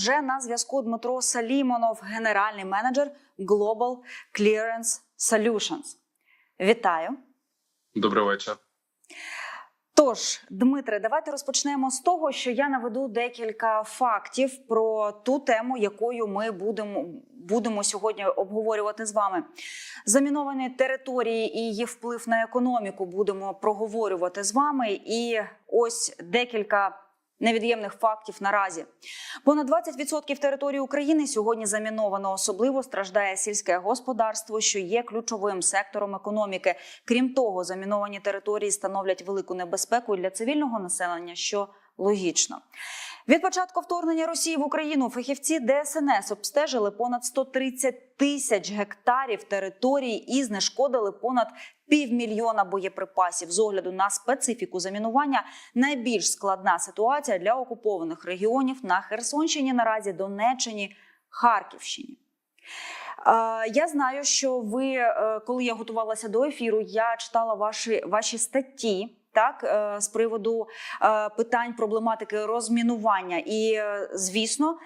вже на зв'язку Дмитро Салімонов, генеральний менеджер Global Clearance Solutions. Вітаю. Добрий вечір. Тож, Дмитре, давайте розпочнемо з того, що я наведу декілька фактів про ту тему, якою ми будемо, будемо сьогодні обговорювати з вами. Заміновані території і її вплив на економіку будемо проговорювати з вами. І ось декілька. Невід'ємних фактів наразі понад 20% території України сьогодні заміновано. Особливо страждає сільське господарство, що є ключовим сектором економіки. Крім того, заміновані території становлять велику небезпеку для цивільного населення, що логічно. Від початку вторгнення Росії в Україну фахівці ДСНС обстежили понад 130 тисяч гектарів території і знешкодили понад півмільйона боєприпасів. З огляду на специфіку замінування найбільш складна ситуація для окупованих регіонів на Херсонщині, наразі Донеччині, Харківщині. Я знаю, що ви, е, коли я готувалася до ефіру, я читала ваші, ваші статті. Так, е, з приводу е, питань проблематики розмінування, і е, звісно,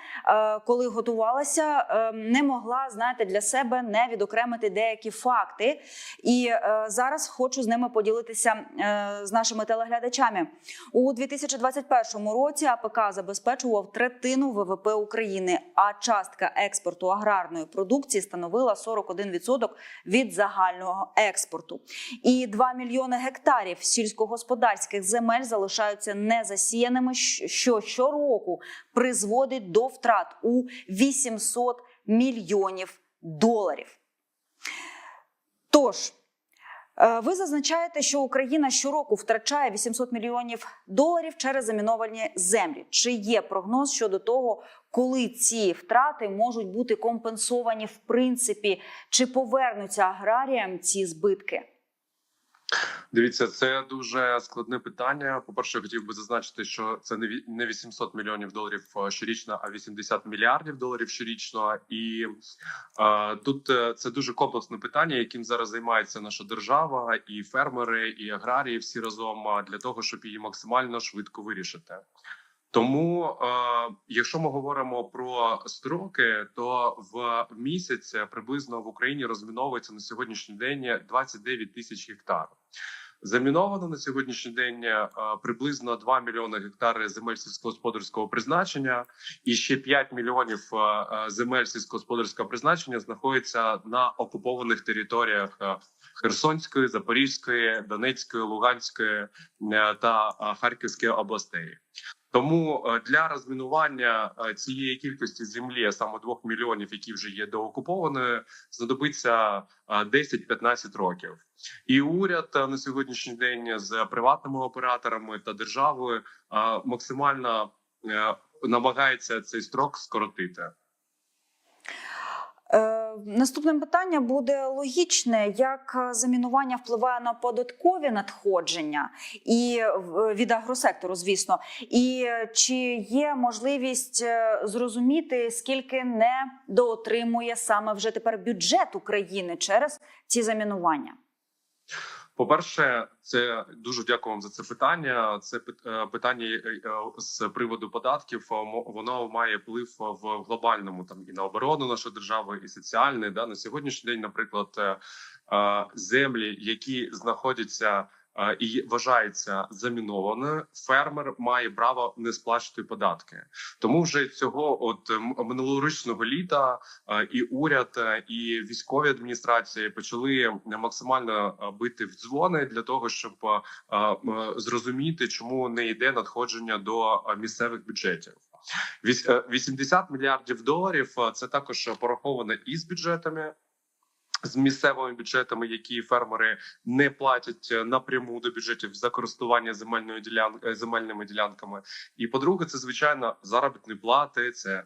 коли готувалася, не могла знаєте, для себе не відокремити деякі факти. І зараз хочу з ними поділитися з нашими телеглядачами. У 2021 році АПК забезпечував третину ВВП України, а частка експорту аграрної продукції становила 41% від загального експорту. І 2 мільйони гектарів сільськогосподарських земель залишаються незасіяними, що щороку призводить до втрат у 800 мільйонів доларів. Тож. Е, Ви зазначаєте, що Україна щороку втрачає 800 мільйонів доларів через заміновані землі. Чи є прогноз щодо того, коли ці втрати можуть бути компенсовані в принципі, чи повернуться аграріям ці збитки? Дивіться, це дуже складне питання. По перше, хотів би зазначити, що це не ві- не 800 мільйонів доларів е, щорічно, а 80 мільярдів доларів щорічно. І е, тут е, це дуже комплексне питання, яким зараз займається наша держава, і фермери, і аграрії всі разом е, для того, щоб її максимально швидко вирішити. Тому, е, якщо ми говоримо про строки, то в місяць приблизно в Україні розміновується на сьогоднішній день 29 тисяч гектарів. Заміновано на сьогоднішній день е, приблизно 2 мільйони гектари земель сільськогосподарського призначення, і ще 5 мільйонів е, е, земель сільськогосподарського призначення знаходяться на окупованих територіях Херсонської, Запорізької, Донецької, Луганської та Харківської областей. Тому для розмінування цієї кількості землі, саме 2 мільйонів, які вже є доокупованою, знадобиться е, 10-15 років. І уряд е, на сьогоднішній день з приватними операторами та державою е, максимально е, намагається цей строк скоротити. Наступне питання буде логічне: як замінування впливає на податкові надходження і від агросектору, звісно, і чи є можливість зрозуміти, скільки не доотримує саме вже тепер бюджет України через ці замінування? По перше, це дуже дякую вам за це питання. Це е, питання е, е, з приводу податків. Воно має вплив в глобальному там і на оборону нашої держави, і соціальний. Да на сьогоднішній день, наприклад, землі, які знаходяться і вважаються замінованою, фермер має право не сплачувати податки. Тому вже цього от минулорічного літа і уряд, і військові адміністрації почали максимально бити в дзвони для того, щоб зрозуміти, чому не йде надходження до місцевих бюджетів. Вісь- е, 80 мільярдів доларів це також пораховано і з бюджетами. З місцевими бюджетами, які фермери не платять е, напряму до бюджетів за користування земельною ділян... е, земельними ділянками, і по-друге, це звичайно заробітні плати, це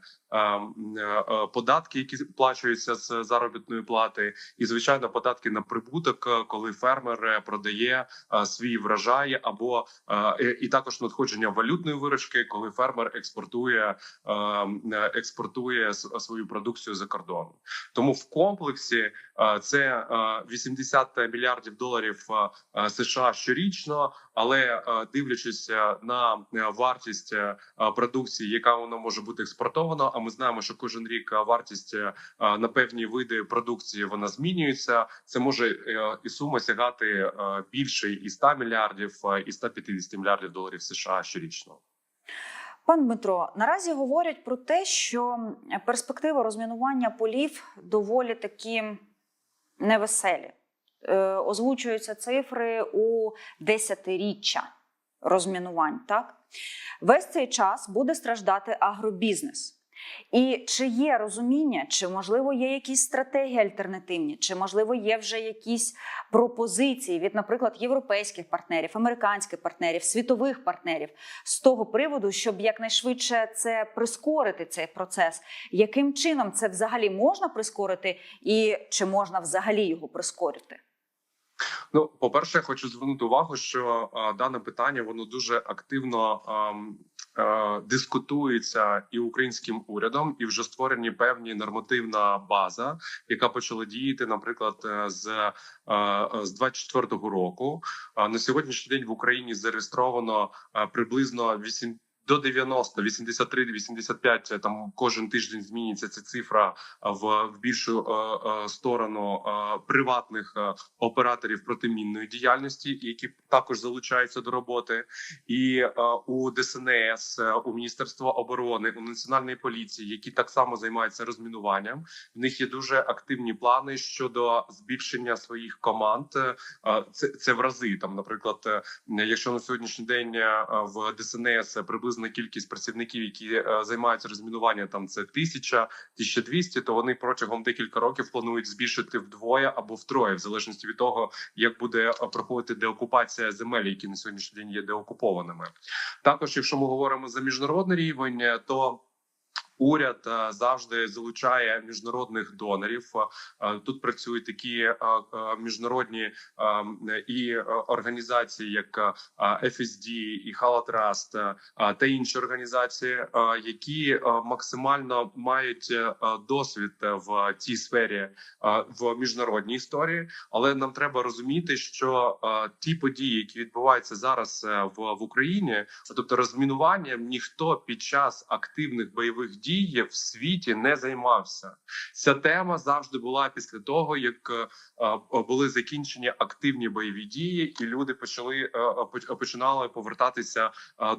податки, які сплачуються з заробітної плати, і звичайно податки на прибуток, е, коли фермер е, продає е, свій врожай, або е, і- також надходження валютної виручки, коли фермер експортує е, е, експортує свою продукцію за кордон. Тому в комплексі е, це е, 80 мільярдів доларів е, е, США щорічно, але е, дивлячись е, на е, вартість е, продукції, яка вона може бути експортована А ми знаємо, що кожен рік е, вартість е, е, на певні види продукції вона змінюється. Це може і сума сягати більше і 100 мільярдів, і 150 мільярдів доларів США щорічно. Пан Дмитро, наразі говорять про те, що перспективи розмінування полів доволі такі невеселі. Озвучуються цифри у десятиріччя розмінувань. Так весь цей час буде страждати агробізнес. І чи є розуміння, чи можливо є якісь стратегії альтернативні, чи можливо є вже якісь пропозиції від, наприклад, європейських партнерів, американських партнерів, світових партнерів з того приводу, щоб якнайшвидше це прискорити цей процес, яким чином це взагалі можна прискорити, і чи можна взагалі його прискорити? Ну, по перше, я хочу звернути увагу, що а, дане питання воно дуже активно е, дискутується і українським урядом, і вже створені певні нормативна база, яка почала діяти, наприклад, е, з, е, з 24-го року. На сьогоднішній день в Україні зареєстровано е, приблизно 8 до 90, 83, 85, е, там кожен тиждень змінюється ця цифра в, в більшу е, е, сторону е, приватних е, операторів протимінної діяльності, які також залучаються до роботи, і е, у ДСНС, е, у Міністерства оборони, у національної поліції, які так само займаються розмінуванням. В них є дуже активні плани щодо збільшення своїх команд. Е, Це це в рази. Там, наприклад, е, якщо на сьогоднішній день е, в ДСНС приблизна кількість працівників, які е, займаються розмінуванням, там це тисяча, 1200, то вони протягом декілька років планують збільшити вдвоє або втроє, в залежності від того, як буде е, проходити деокупація земель, які на сьогоднішній день є деокупованими. Також, якщо ми говоримо за міжнародний рівень, е, то Уряд е, завжди залучає міжнародних донорів. Е, Тут працюють такі е, міжнародні е, і організації, як FSD і Халатраст та інші організації, які максимально мають досвід в цій сфері в міжнародній історії. Але нам треба розуміти, що ті події, які відбуваються зараз в Україні, тобто розмінуванням, ніхто під час активних бойових дій в світі не займався. Ця тема завжди була після того, як е, е, були закінчені активні бойові дії, і люди почали е, поч- починали повертатися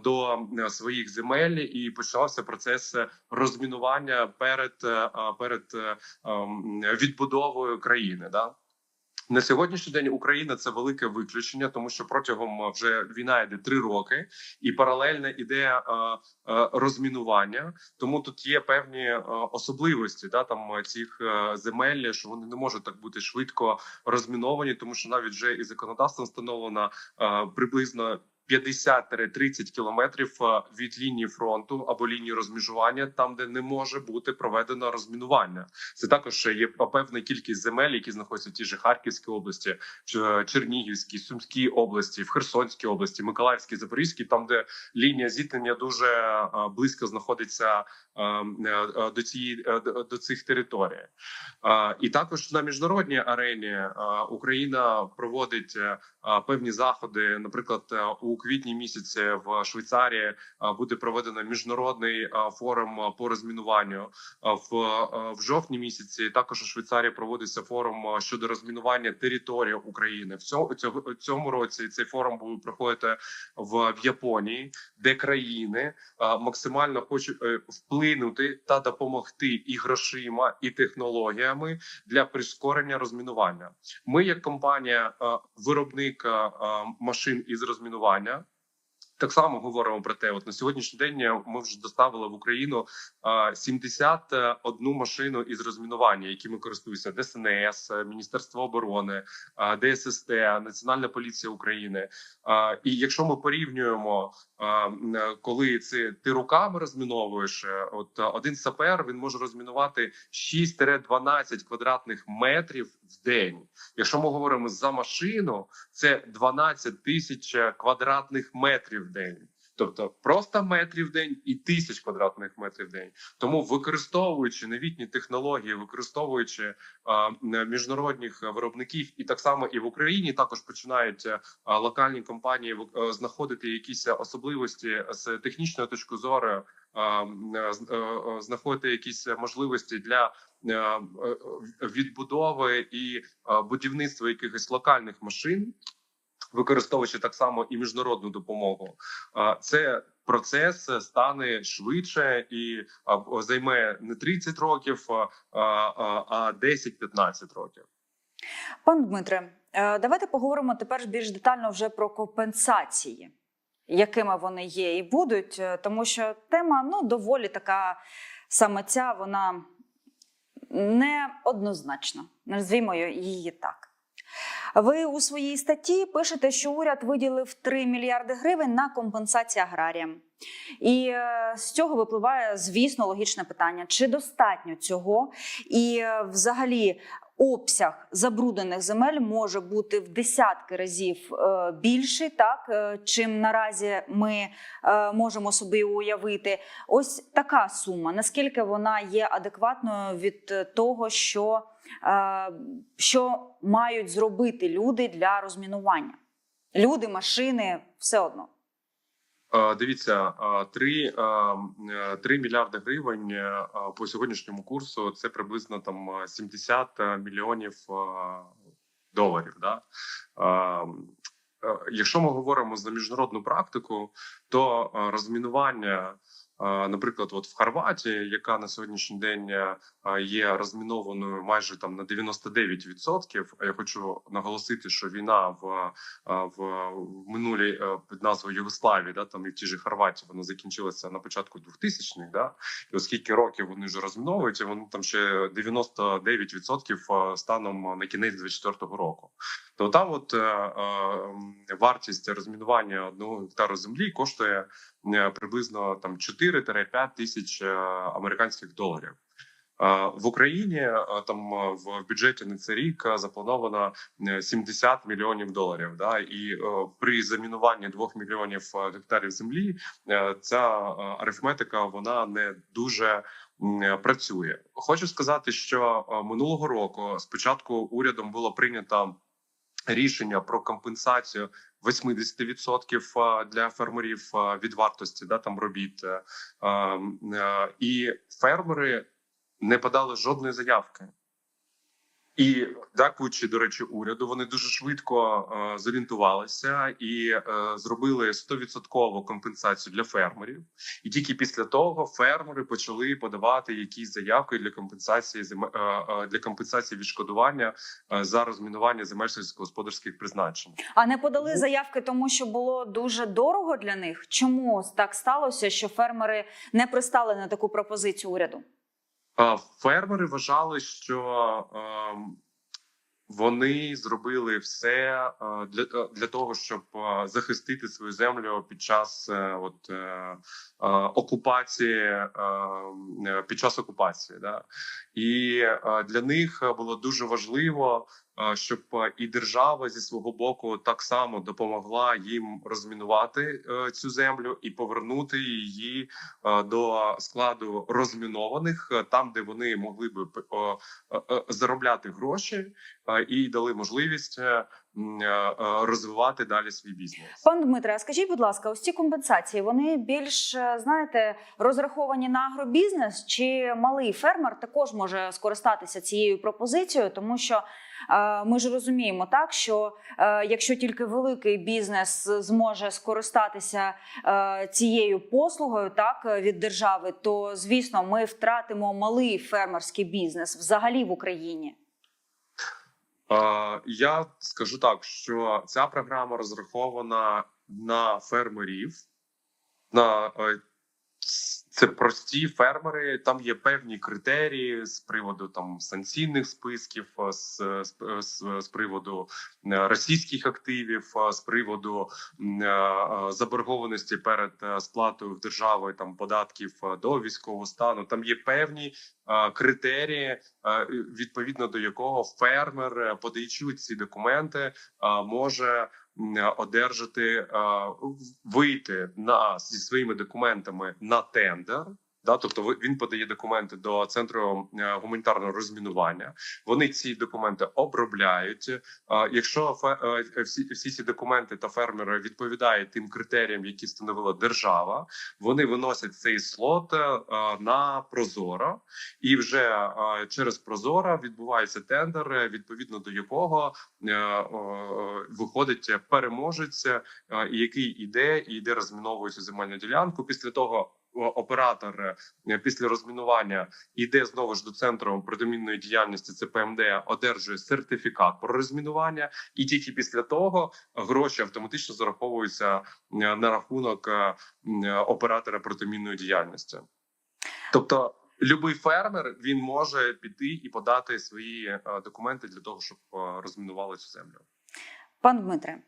до своїх земель, і почався процес розмінування перед перед ем, відбудовою країни. Да? На сьогоднішній день Україна це велике виключення, тому що протягом е, вже війна йде три роки, і паралельно іде е, е, розмінування. Тому тут є певні особливості да там цих земель, що вони не можуть так бути швидко розміновані, тому що навіть вже і законодавством встановлено приблизно. 50-30 кілометрів е, від лінії фронту або лінії розміжування, там де не може бути проведено розмінування. Це також є певна кількість земель, які знаходяться в тій же Харківській області, Ч- Чернігівській, Сумській області, в Херсонській області, Миколаївській, Запорізькій, там де лінія зіткнення дуже е, близько знаходиться е, е, до цієї е, до- цих територій. Е, І також на міжнародній арені е, Україна проводить е, е, певні заходи. Наприклад, е, у квітні місяці в Швейцарії е, буде проведено міжнародний е, форум е, по розмінуванню. В, в жовтні місяці також у Швейцарії проводиться форум щодо розмінування території України. В цьому цьому році цей форум буде проходити в, Японії, де країни максимально хочуть вплинути та допомогти і грошима, і технологіями для прискорення розмінування. Ми, як компанія, виробник машин із розмінування. Так само говоримо про те, от на сьогоднішній день ми вже доставили в Україну е, 71 машину із розмінування, якими користуються ДСНС, Міністерство оборони, ДССТ, Національна поліція України. І якщо ми порівнюємо, коли це ти руками розміновуєш, е, от один сапер він може розмінувати 6-12 квадратних метрів в день. Якщо ми говоримо за машину, це 12 тисяч квадратних метрів в день. Тобто просто метрів в день і тисяч квадратних метрів в день. Тому використовуючи новітні технології, використовуючи а, міжнародних виробників, і так само і в Україні також починають а, локальні компанії а, знаходити якісь особливості з технічної точки зору е, е, е, знаходити якісь можливості для е, е, відбудови і е, будівництва якихось локальних машин, використовуючи так само і міжнародну допомогу. Це процес стане швидше і займе не 30 років, а, а, а 10-15 років. Пан Дмитре, е, давайте поговоримо тепер більш детально вже про компенсації, якими вони є і будуть, е, тому що тема ну доволі така саме ця, вона неоднозначна. Назвімо її так. Ви у своїй статті пишете, що уряд виділив 3 мільярди гривень на компенсацію аграріям. І е, з цього випливає, звісно, логічне питання: чи достатньо цього? І е, взагалі обсяг забруднених земель може бути в десятки разів е, більший, так е, чим наразі ми е, можемо собі уявити. Ось така сума. Наскільки вона є адекватною від того, що, що мають зробити люди для розмінування? Люди, машини, все одно. Е, Дивіться, е, 3, 3 мільярди гривень е, по сьогоднішньому курсу це приблизно там е, 70 мільйонів е, доларів. Да? Е, е, Якщо ми говоримо за міжнародну практику, то е, розмінування, е, наприклад, от в Хорватії, яка на сьогоднішній день е, є розмінованою майже там на 99%, а я хочу наголосити, що війна в е, в, минулій е, під назвою Югославії, да там і в тій же Хорватії вона закінчилася на початку 2000-х, да і оскільки років вони вже розміновують, і вони там ще 99% станом на кінець 24-го року. То там, от е, е, вартість розмінування одного гектару землі коштує е, приблизно там 4-5 тисяч американських доларів. В Україні там в бюджеті на цей рік заплановано е, 70 мільйонів доларів. Да, і при замінуванні 2 мільйонів гектарів землі ця арифметика вона не дуже працює. Хочу сказати, що минулого року спочатку урядом було прийнято рішення про компенсацію 80% для фермерів е, від вартості да там робіт, Е, е, і фермери не подали жодної заявки. І дякуючи, до речі, уряду, вони дуже швидко е, зорієнтувалися і е, зробили 100% компенсацію для фермерів. І тільки після того фермери почали подавати якісь заявки для компенсації зем- е, е, для компенсації відшкодування е, за розмінування земель сільськогосподарських призначень. А не подали заявки, тому що було дуже дорого для них. Чому так сталося, що фермери не пристали на таку пропозицію уряду? А, Фермери вважали, що ем, вони зробили все е, для, е, для того, щоб е, захистити свою землю під час е, от, е, е, окупації, е, е, під час окупації. Да? І е, для них було дуже важливо, е, щоб і держава зі свого боку так само допомогла їм розмінувати е, цю землю і повернути її е, до складу розмінованих, е, там де вони могли би заробляти гроші, і дали можливість розвивати далі свій бізнес. Пан Дмитре, скажіть, будь ласка, ось ці компенсації вони більш знаєте розраховані на агробізнес, чи малий фермер також може скористатися цією пропозицією, тому що ми ж розуміємо так, що е, якщо тільки великий бізнес зможе скористатися е, цією послугою, так е, від держави, то звісно ми втратимо малий фермерський бізнес взагалі в Україні. Я скажу так, що ця програма розрахована на фермерів, на це прості фермери. Там є певні критерії з приводу там санкційних списків, е, з, з, з, приводу е, російських активів, е, з приводу заборгованості перед сплатою в державою там податків до військового стану. Там є певні критерії, відповідно до якого фермер, подаючи ці документи, може одержати е, вийти на зі своїми документами на тендер. Да, тобто він подає документи до центру е, гуманітарного розмінування. Вони ці документи обробляють. Е, Якщо е, всі, всі ці документи та фермери відповідають тим критеріям, які встановила держава, вони виносять цей слот на Прозоро, і вже через Прозоро відбувається тендер, відповідно до якого виходить переможець, який іде і йде розміновує цю земельну ділянку. Після того оператор е, після розмінування йде знову ж до центру протимінної діяльності. Це ПМД одержує сертифікат про розмінування, і тільки після того гроші автоматично зараховуються е, на рахунок е, оператора протимінної діяльності. Тобто, любий фермер він може піти і подати свої документи для того, щоб розмінували цю землю. Пан Дмитре,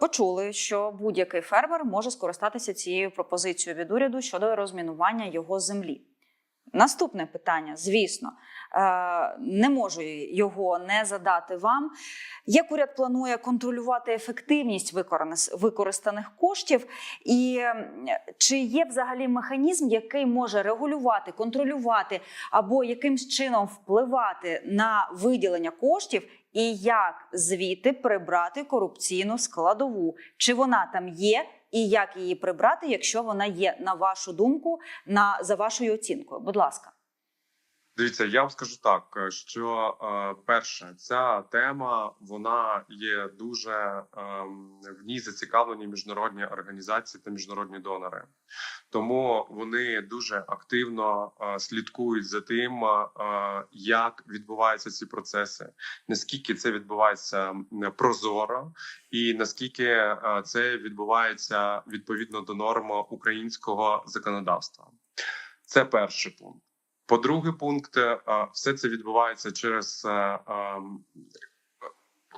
почули, що будь-який фермер може скористатися цією пропозицією від уряду щодо розмінування його землі. Наступне питання, звісно, е, не можу його не задати вам. Як уряд планує контролювати ефективність використаних коштів, і чи є взагалі механізм, який може регулювати, контролювати або якимсь чином впливати на виділення коштів, і як звідти прибрати корупційну складову? Чи вона там є, і як її прибрати, якщо вона є, на вашу думку, на за вашою оцінкою? Будь ласка. Дивіться, я вам скажу так, е, що е, перше, ця тема вона є дуже ем, в ній зацікавлені міжнародні організації та міжнародні донори, тому вони дуже активно е, слідкують за тим, е, як відбуваються ці процеси, наскільки це відбувається прозоро, і наскільки е, це відбувається відповідно до норм українського законодавства. Це перший пункт. По-друге, пункт е, все це відбувається через е, ем,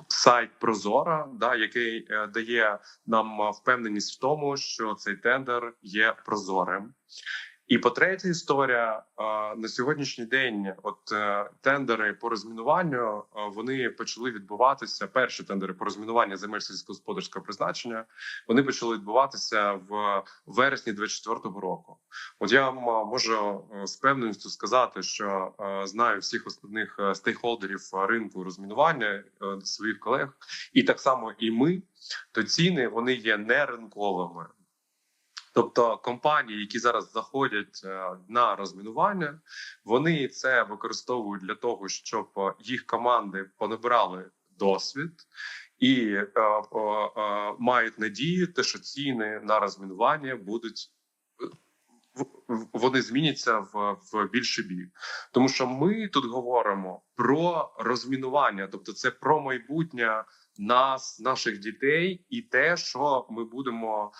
сайт Прозора, да, який е, дає нам е, впевненість в тому, що цей тендер є прозорим. І по третя історія на сьогоднішній день, от е, тендери по розмінуванню, е, вони почали відбуватися. Перші тендери по розмінуванню земель сільськогосподарського призначення вони почали відбуватися в вересні 24-го року. От я вам е, можу з певністю сказати, що знаю всіх основних стейкхолдерів е, ринку розмінування своїх колег, і так само і ми, то ціни вони є не ринковими. Тобто компанії, які зараз заходять е, на розмінування, вони це використовують для того, щоб е, їх команди понабирали досвід і е, е, е, мають надію, те, що ціни на розмінування будуть вони зміняться в, в більший бік. Тому що ми тут говоримо про розмінування, тобто це про майбутнє нас, наших дітей, і те, що ми будемо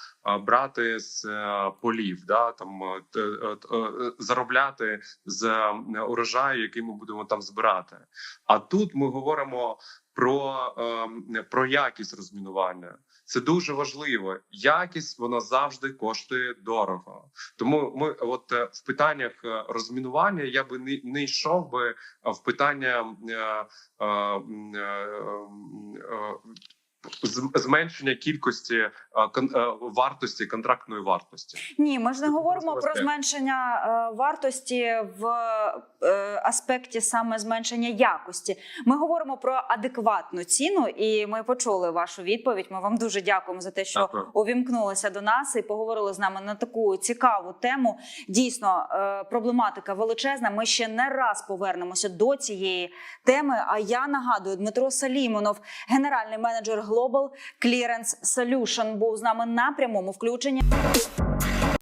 брати з е, полів, да там е, е, заробляти з урожаю, який ми будемо там збирати. А тут ми говоримо про, про якість розмінування. Це дуже важливо. Якість вона завжди коштує дорого. Тому ми, от е, в питаннях е, розмінування, я би не, не йшов би в питання е, е, е, е, зменшення кількості е, е, вартості контрактної вартості. Ні, ми ж не говоримо про зменшення е, вартості в аспекті саме зменшення якості. Ми говоримо про адекватну ціну, і ми почули вашу відповідь. Ми вам дуже дякуємо за те, що Дякую. увімкнулися до нас і поговорили з нами на таку цікаву тему. Дійсно, проблематика величезна. Ми ще не раз повернемося до цієї теми. А я нагадую, Дмитро Салімонов, генеральний менеджер Global Clearance Solution, був з нами на прямому включенні.